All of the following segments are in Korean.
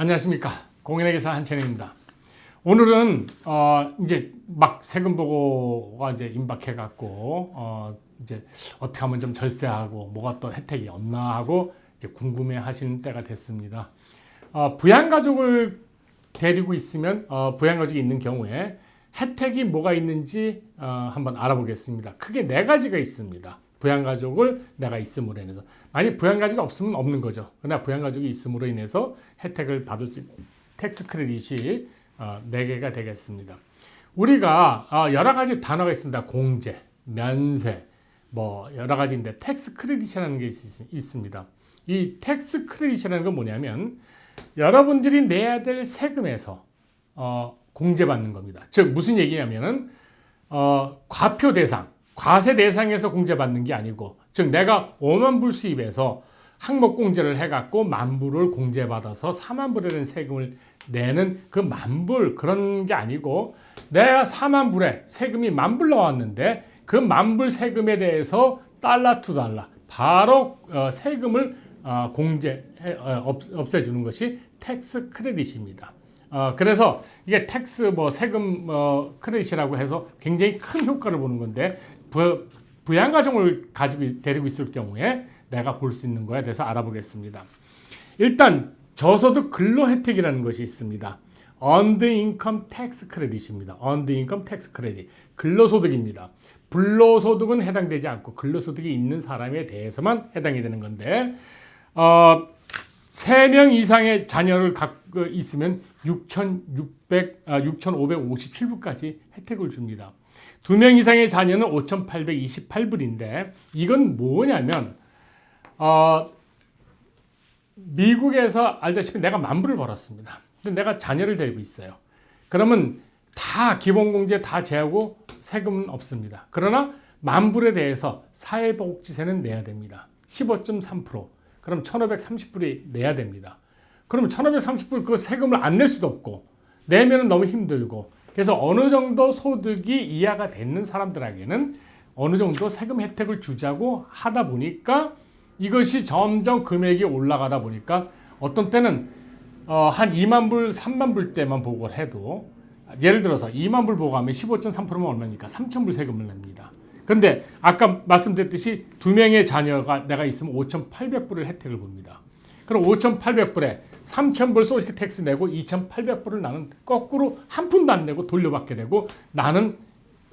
안녕하십니까 공인의 기사 한채입니다. 오늘은 어 이제 막 세금 보고가 이제 임박해 갖고 어 이제 어떻게 하면 좀 절세하고 뭐가 또 혜택이 없나 하고 이제 궁금해 하시는 때가 됐습니다. 어 부양 가족을 데리고 있으면 어 부양 가족이 있는 경우에 혜택이 뭐가 있는지 어 한번 알아보겠습니다. 크게 네 가지가 있습니다. 부양가족을 내가 있음으로 인해서 만약 부양가족이 없으면 없는 거죠. 그러나 부양가족이 있음으로 인해서 혜택을 받을 수 있는 텍스 크레딧이 어, 4개가 되겠습니다. 우리가 어, 여러 가지 단어가 있습니다. 공제, 면세, 뭐 여러 가지인데 텍스 크레딧이라는 게 있, 있습니다. 이 텍스 크레딧이라는 건 뭐냐면 여러분들이 내야 될 세금에서 어, 공제받는 겁니다. 즉 무슨 얘기냐면은 어, 과표 대상 과세 대상에서 공제받는 게 아니고 즉 내가 5만 불 수입해서 항목 공제를 해갖고 만 불을 공제받아서 4만 불에 대한 세금을 내는 그 만불 그런 게 아니고 내가 4만 불에 세금이 만불 나왔는데 그 만불 세금에 대해서 달러 투 달러 바로 어, 세금을 어, 공제 어, 없, 없애주는 것이 텍스 크레딧입니다. 어, 그래서 이게 텍스 뭐 세금 어, 크레딧이라고 해서 굉장히 큰 효과를 보는 건데 부, 부양 가정을 가지고 데리고 있을 경우에 내가 볼 수 있는 거에 대해서 알아보겠습니다. 일단 저소득 근로 혜택이라는 것이 있습니다. Earned Income Tax Credit입니다. Earned Income Tax Credit 근로소득입니다. 불로소득은 해당되지 않고 근로소득이 있는 사람에 대해서만 해당이 되는 건데 어, 3명 이상의 자녀를 갖고 있으면 6,600, 아, 6,557불까지 혜택을 줍니다. 2명 이상의 자녀는 5,828불인데 이건 뭐냐면 어, 미국에서 알다시피 내가 만 불을 벌었습니다. 근데 내가 자녀를 데리고 있어요. 그러면 다 기본공제 다 제하고 세금은 없습니다. 그러나 만 불에 대해서 사회복지세는 내야 됩니다. 15.3%. 그럼 1,530불이 내야 됩니다. 그러면 1,530불 그 세금을 안 낼 수도 없고 내면은 너무 힘들고 그래서 어느 정도 소득이 이하가 되는 사람들에게는 어느 정도 세금 혜택을 주자고 하다 보니까 이것이 점점 금액이 올라가다 보니까 어떤 때는 어, 한 2만 불, 3만 불 때만 보고를 해도 예를 들어서 2만 불 보고하면 15.3%면 얼마입니까? 3천 불 세금을 냅니다. 근데 아까 말씀드렸듯이 두 명의 자녀가 내가 있으면 5,800불을 혜택을 봅니다. 그럼 5,800불에 3,000불 소시키 텍스 내고 2,800불을 나는 거꾸로 한 푼도 안 내고 돌려받게 되고 나는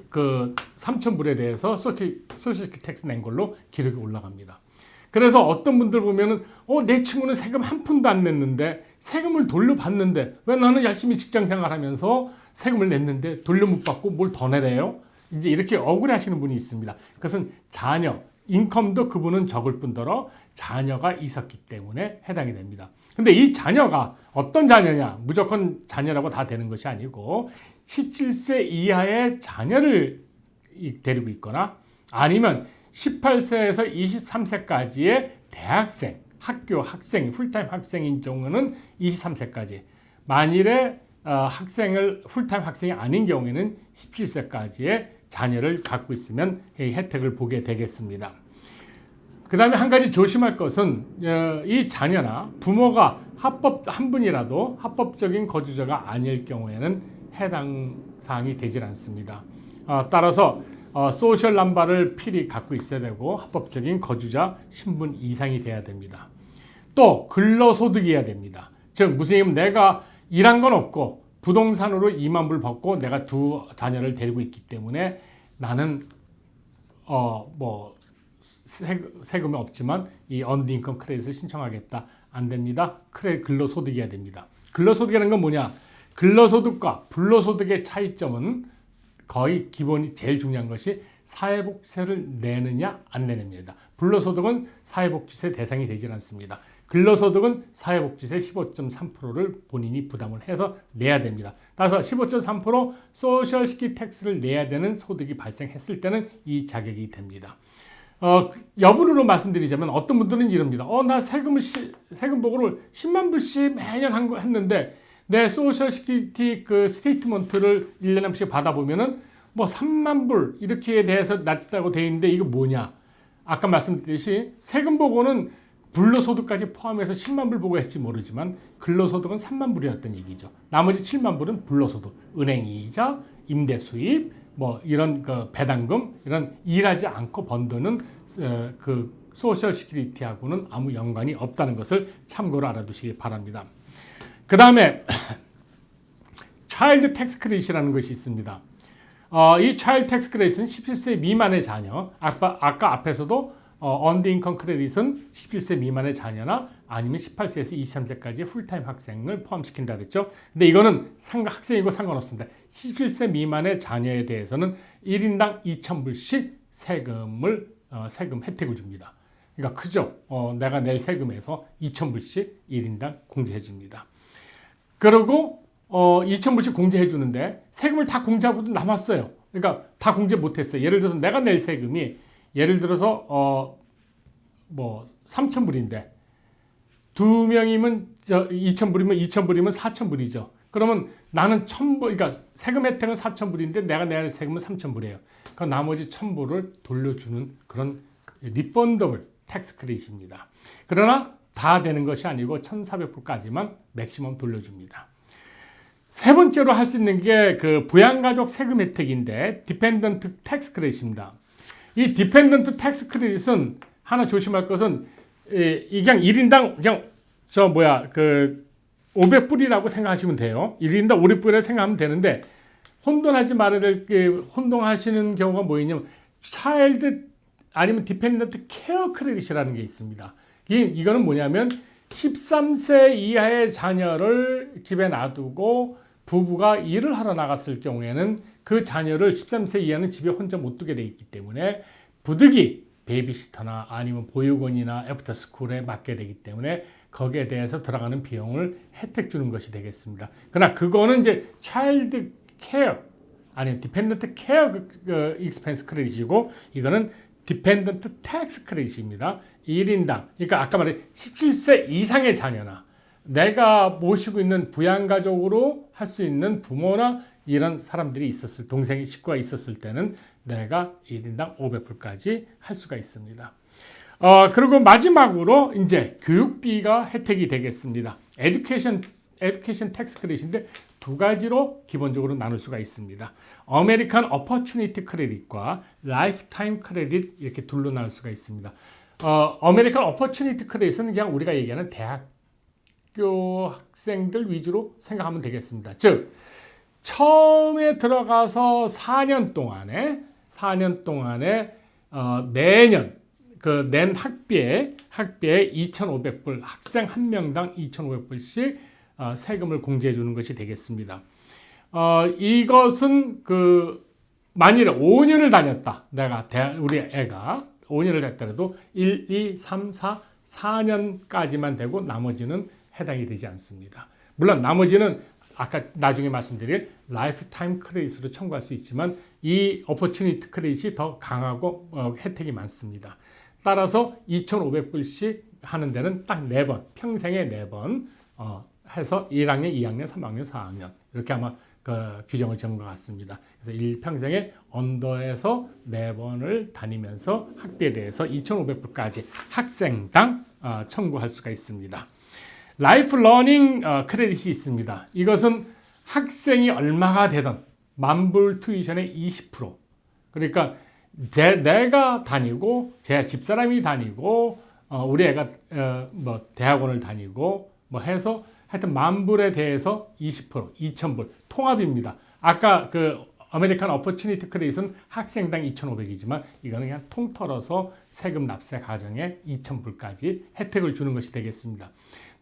그 3,000불에 대해서 소시키, 소시키 텍스 낸 걸로 기록이 올라갑니다. 그래서 어떤 분들 보면은 어, 내 친구는 세금 한 푼도 안 냈는데 세금을 돌려받는데 왜 나는 열심히 직장 생활하면서 세금을 냈는데 돌려 못 받고 뭘 더 내래요? 이제 이렇게 억울해 하시는 분이 있습니다. 그것은 자녀, 인컴도 그분은 적을 뿐더러 자녀가 있었기 때문에 해당이 됩니다. 근데 이 자녀가 어떤 자녀냐? 무조건 자녀라고 다 되는 것이 아니고 17세 이하의 자녀를 데리고 있거나 아니면 18세에서 23세까지의 대학생, 학교 학생, 풀타임 학생인 경우는 23세까지. 만일에 어, 학생을 풀타임 학생이 아닌 경우에는 17세까지의 자녀를 갖고 있으면 이 혜택을 보게 되겠습니다. 그 다음에 한 가지 조심할 것은 어, 이 자녀나 부모가 합법 한 분이라도 합법적인 거주자가 아닐 경우에는 해당 사항이 되질 않습니다. 어, 따라서 어, 소셜 남바를 필히 갖고 있어야 되고 합법적인 거주자 신분 이상이 돼야 됩니다. 또 근로소득이어야 됩니다. 즉 무슨 얘기냐면 내가 일한 건 없고 부동산으로 2만 불 받고 내가 두 자녀를 데리고 있기 때문에 나는 어 뭐 세금이 없지만 이 언드 인컴 크레딧을 신청하겠다. 안 됩니다. 크레 근로소득이어야 됩니다. 근로소득이라는 건 뭐냐? 근로소득과 불로소득의 차이점은 거의 기본이 제일 중요한 것이 사회복지세를 내느냐 안 내느냐입니다. 불로소득은 사회복지세 대상이 되질 않습니다. 근로소득은 사회복지세 15.3%를 본인이 부담을 해서 내야 됩니다. 따라서 15.3% 소셜시키 텍스를 내야 되는 소득이 발생했을 때는 이 자격이 됩니다. 어, 여부로 말씀드리자면 어떤 분들은 이럽니다. 어, 나 세금을 시, 세금 보고를 10만 불씩 매년 한 거 했는데 내 소셜 시큐리티 그 스테이트먼트를 1년에 한 번씩 받아보면은 뭐 3만 불 이렇게 대해서 낮다고 돼 있는데 이거 뭐냐? 아까 말씀드렸듯이 세금 보고는 불로소득까지 포함해서 10만 불 보고 했지 모르지만 근로소득은 3만 불이었던 얘기죠. 나머지 7만 불은 불로소득, 은행 이자, 임대 수입, 뭐 이런 그 배당금 이런 일하지 않고 번 돈은 어, 그 소셜 시큐리티하고는 아무 연관이 없다는 것을 참고로 알아두시기 바랍니다. 그 다음에 차일드 텍스 크레딧이라는 것이 있습니다. 어, 이 차일드 텍스 크레딧은 17세 미만의 자녀, 아까, 아까 앞에서도 어, 언더 인컴 크레딧은 17세 미만의 자녀나 아니면 18세에서 23세까지 풀타임 학생을 포함시킨다 그랬죠. 근데 이거는 상, 학생이고 상관없습니다. 17세 미만의 자녀에 대해서는 1인당 2,000불씩 세금을 어, 세금 혜택을 줍니다. 그러니까 크죠. 어, 내가 낼 세금에서 2,000불씩 1인당 공제해 줍니다. 그리고 어, 2,000불씩 공제해 주는데 세금을 다 공제하고도 남았어요. 그러니까 다 공제 못 했어요. 예를 들어서 내가 낼 세금이 예를 들어서 어, 뭐 3,000불인데 두 명이면 저 2,000불이면 2,000불이면 4,000불이죠. 그러면 나는 1,000불 그러니까 세금 혜택은 4,000불인데 내가 할 세금은 3,000불이에요. 그 나머지 1,000불을 돌려주는 그런 리펀더블 텍스 크레딧입니다. 그러나 다 되는 것이 아니고 1,400불까지만 맥시멈 돌려줍니다. 세 번째로 할 수 있는 게 그 부양가족 세금 혜택인데 디펜던트 텍스 크레딧입니다. 이 디펜던트 텍스 크레딧은 하나 조심할 것은 이, 이 그냥 1인당 그냥 저 뭐야 그 500불이라고 생각하시면 돼요. 1인당 500불이라고 생각하면 되는데 혼돈하지 말아야 될 게 혼동하시는 경우가 뭐 있냐면 차일드 아니면 디펜던트 케어 크레딧이라는 게 있습니다. 이, 이거는 뭐냐면 13세 이하의 자녀를 집에 놔두고 부부가 일을 하러 나갔을 경우에는 그 자녀를 13세 이하는 집에 혼자 못 두게 돼 있기 때문에 부득이 베이비시터나 아니면 보육원이나 애프터스쿨에 맡게 되기 때문에 거기에 대해서 들어가는 비용을 혜택 주는 것이 되겠습니다. 그러나 그거는 이제 차일드 케어 아니면 디펜던트 케어 익스펜스 크레딧이고 이거는 디펜던트 텍스 크레딧입니다. 1인당. 그러니까 아까 말한 17세 이상의 자녀나 내가 모시고 있는 부양가족으로 할 수 있는 부모나 이런 사람들이 있었을 동생이 식구가 있었을 때는 내가 1인당 500불까지 할 수가 있습니다. 어, 그리고 마지막으로 이제 교육비가 혜택이 되겠습니다. 에듀케이션 에듀케이션 텍스 크레딧인데 두 가지로 기본적으로 나눌 수가 있습니다. 아메리칸 어퍼추니티 크레딧과 라이프타임 크레딧 이렇게 둘로 나눌 수가 있습니다. 어, 아메리칸 어퍼추니티 크레딧은 그냥 우리가 얘기하는 대학교 학생들 위주로 생각하면 되겠습니다. 즉 처음에 들어가서 4년 동안에 4년 동안에 어, 매년 그 낸 학비에 학비에 2,500불 학생 한 명당 2,500불씩 어, 세금을 공제해 주는 것이 되겠습니다. 어, 이것은 그 만일에 5년을 다녔다. 내가 대, 우리 애가 5년을 됐더라도 1, 2, 3, 4, 4년까지만 되고 나머지는 해당이 되지 않습니다. 물론 나머지는 아까 나중에 말씀드릴 라이프타임 크레딧으로 청구할 수 있지만 이 어퍼튜니티 크레딧이 더 강하고 어, 혜택이 많습니다. 따라서 2,500불씩 하는 데는 딱네 번, 평생에 네 번, 어, 해서 1학년, 2학년, 3학년, 4학년 이렇게 아마 그 규정을 정한 것 같습니다. 그래서 일평생에 언더에서 네 번을 다니면서 학비에 대해서 2,500불까지 학생당 어, 청구할 수가 있습니다. 라이프 러닝 어, 크레딧이 있습니다. 이것은 학생이 얼마가 되던 만불 투이션의 20% 그러니까 대, 내가 다니고 제 집사람이 다니고 어, 우리 애가 어, 뭐 대학원을 다니고 뭐 해서 하여튼 만불에 대해서 20% 2,000불 통합입니다. 아까 그 아메리칸 어퍼추니티 크레딧은 학생당 2,500이지만 이거는 그냥 통털어서 세금 납세 가정에 2,000불까지 혜택을 주는 것이 되겠습니다.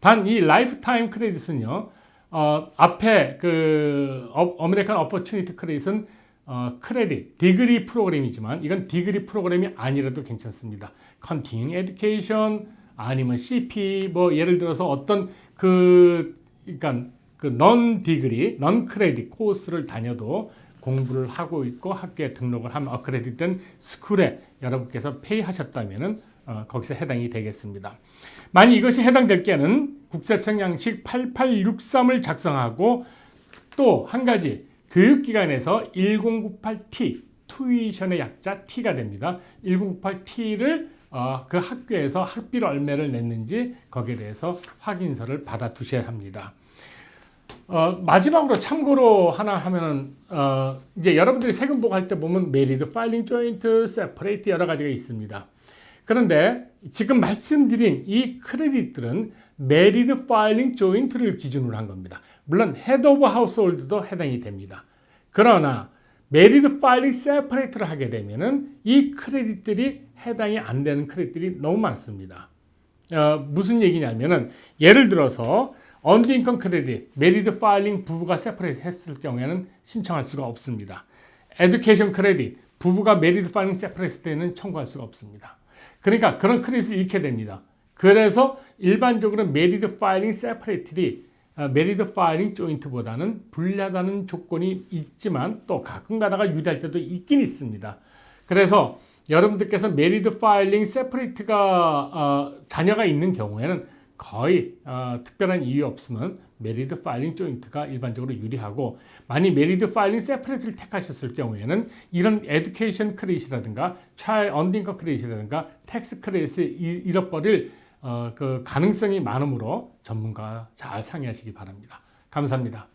단 이 라이프타임 크레딧은요. 어, 앞에 그 어, 메리칸 어퍼추니티 크레딧은 어, 크레딧, 디그리 프로그램이지만 이건 디그리 프로그램이 아니라도 괜찮습니다. 컨티뉴 에듀케이션 아니면 CP 뭐 예를 들어서 어떤 그 그러니까 그넌 디그리, 넌 크레딧 코스를 다녀도 공부를 하고 있고 학교에 등록을 하면 어크레딧된 스쿨에 여러분께서 페이하셨다면은 어, 거기서 해당이 되겠습니다. 만약 이것이 해당될 때는 국세청 양식 8863을 작성하고 또 한 가지 교육기관에서 1098T 투이션의 약자 T가 됩니다. 1098T를 어, 그 학교에서 학비를 얼마를 냈는지 거기에 대해서 확인서를 받아 두셔야 합니다. 어, 마지막으로 참고로 하나 하면은 어, 이제 여러분들이 세금 보고할 때 보면 메리드, 파일링, 조인트, 세퍼레이트 여러 가지가 있습니다. 그런데 지금 말씀드린 이 크레딧들은 메리드, 파일링, 조인트를 기준으로 한 겁니다. 물론 헤드 오브 하우스홀드도 해당이 됩니다. 그러나 메리드, 파일링, 세퍼레이트를 하게 되면은 이 크레딧들이 해당이 안 되는 크레딧들이 너무 많습니다. 어, 무슨 얘기냐면은 예를 들어서 언더인컴 크레딧, 메리드 파일링 부부가 세퍼레이트 했을 경우에는 신청할 수가 없습니다. 에듀케이션 크레딧, 부부가 메리드 파일링 세퍼레이트 때는 청구할 수가 없습니다. 그러니까 그런 크레딧을 잃게 됩니다. 그래서 일반적으로 메리드 파일링 세퍼레이트리 메리드 파일링 조인트보다는 불리하다는 조건이 있지만 또 가끔 가다가 유리할 때도 있긴 있습니다. 그래서 여러분들께서 메리드 파일링 세퍼레이트가 어, 자녀가 있는 경우에는 거의 어, 특별한 이유 없으면 메리드 파일링 조인트가 일반적으로 유리하고 만약 메리드 파일링 세퍼레이트를 택하셨을 경우에는 이런 에듀케이션 크레딧이라든가 차일 언딩커 크레딧이라든가 텍스 크레딧을 잃- 잃어버릴 어, 그 가능성이 많으므로 전문가 잘 상의하시기 바랍니다. 감사합니다.